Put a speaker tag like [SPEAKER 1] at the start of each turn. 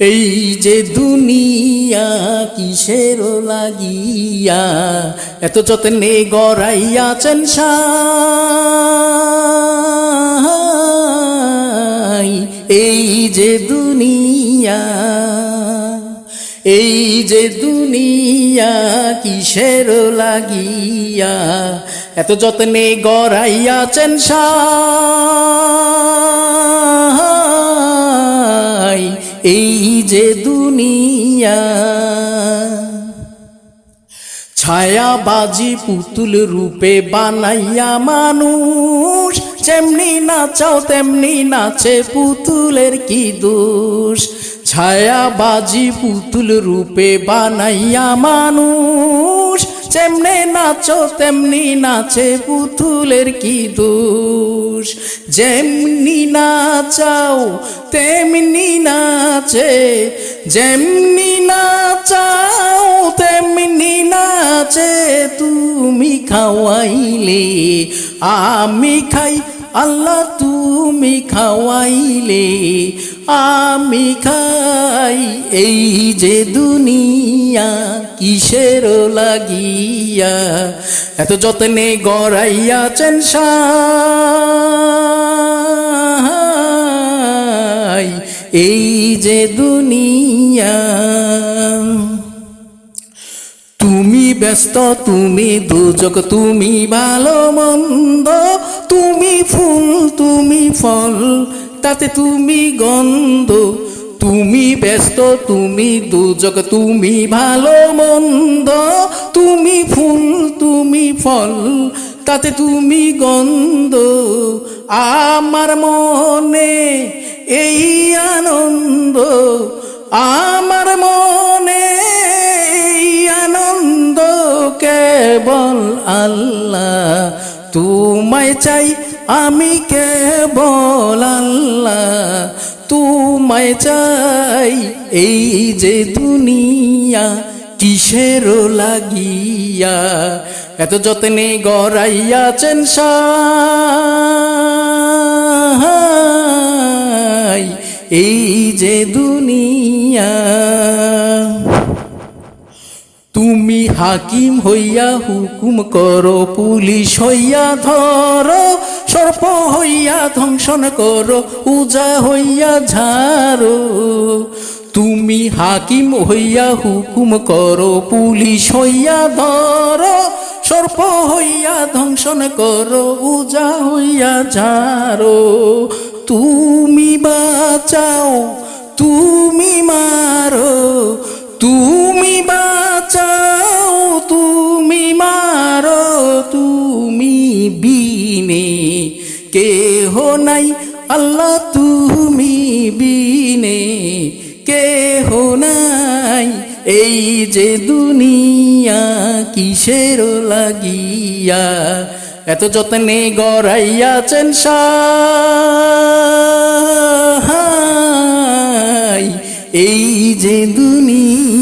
[SPEAKER 1] এই যে দুনিয়া কিসের লাগিয়া, এত যত্নে গড়াইয়াছেন সাই। এই যে দুনিয়া, এই যে দুনিয়া কিসের লাগিয়া, এত যত্নে গড়াইয়াছেন সাই। এই যে দুনিয়া, ছায়াবাজি পুতুল রূপে বানাইয়া মানুষ, যেমনি নাচাও, তেমনি নাচে পুতুলের কি দোষ? ছায়াবাজি পুতুল রূপে বানাইয়া মানুষ যেমনে নাচো, তেমনি নাচে পুতুলের কি দোষ? যেমনি নাচাও, তেমনি নাচে। যেমনি নাচাও, তেমনি নাচে। তুমি খাওয়াইলে, আমি খাই আল্লাহ তুমি খাওয়াইলে, আমি খাই। এই যে দুনিয়া কিসের লাগিয়া, এত যত্নে গড়াইয়াছেন সাই এই যে দুনিয়া, তুমি ব্যস্ত, তুমি দুজক তুমি ভালো মন্দ তুমি ফুল, তুমি ফল, তাতে তুমি গন্ধ। তুমি ব্যস্ত, তুমি দুজক তুমি ভালো মন্দ। তুমি ফুল, তুমি ফল, তাতে তুমি গন্ধ। আমার মনে এই আনন্দ, আমার মনে এই আনন্দ কেবল আল্লাহ তোমায় চাই আমি কেবল আল্লাহ। তোমায় চাই এই যে দুনিয়া কিসের লাগিয়া? এত যত্নে গড়াইয়াছেন এই যে দুনিয়া তুমি হাকিম হইয়া হুকুম করো, পুলিশ হইয়া ধরো, সর্প হইয়া ধ্বংসন করো, উজা হইয়া ঝাড়ো। তুমি হাকিম হইয়া হুকুম করো, পুলিশ হইয়া ধরো, সর্প হইয়া ধ্বংসন করো, উজা হইয়া ঝাড়ো। তুমি বাঁচাও, তুমি মারো, তুমি বিনে, কেহ নাই আল্লাহ তুমি বিনে, কেহ নাই এই যে দুনিয়া কিসের লাগিয়া, এত যত্নে গড়াইয়াছেন এই যে দুনিয়া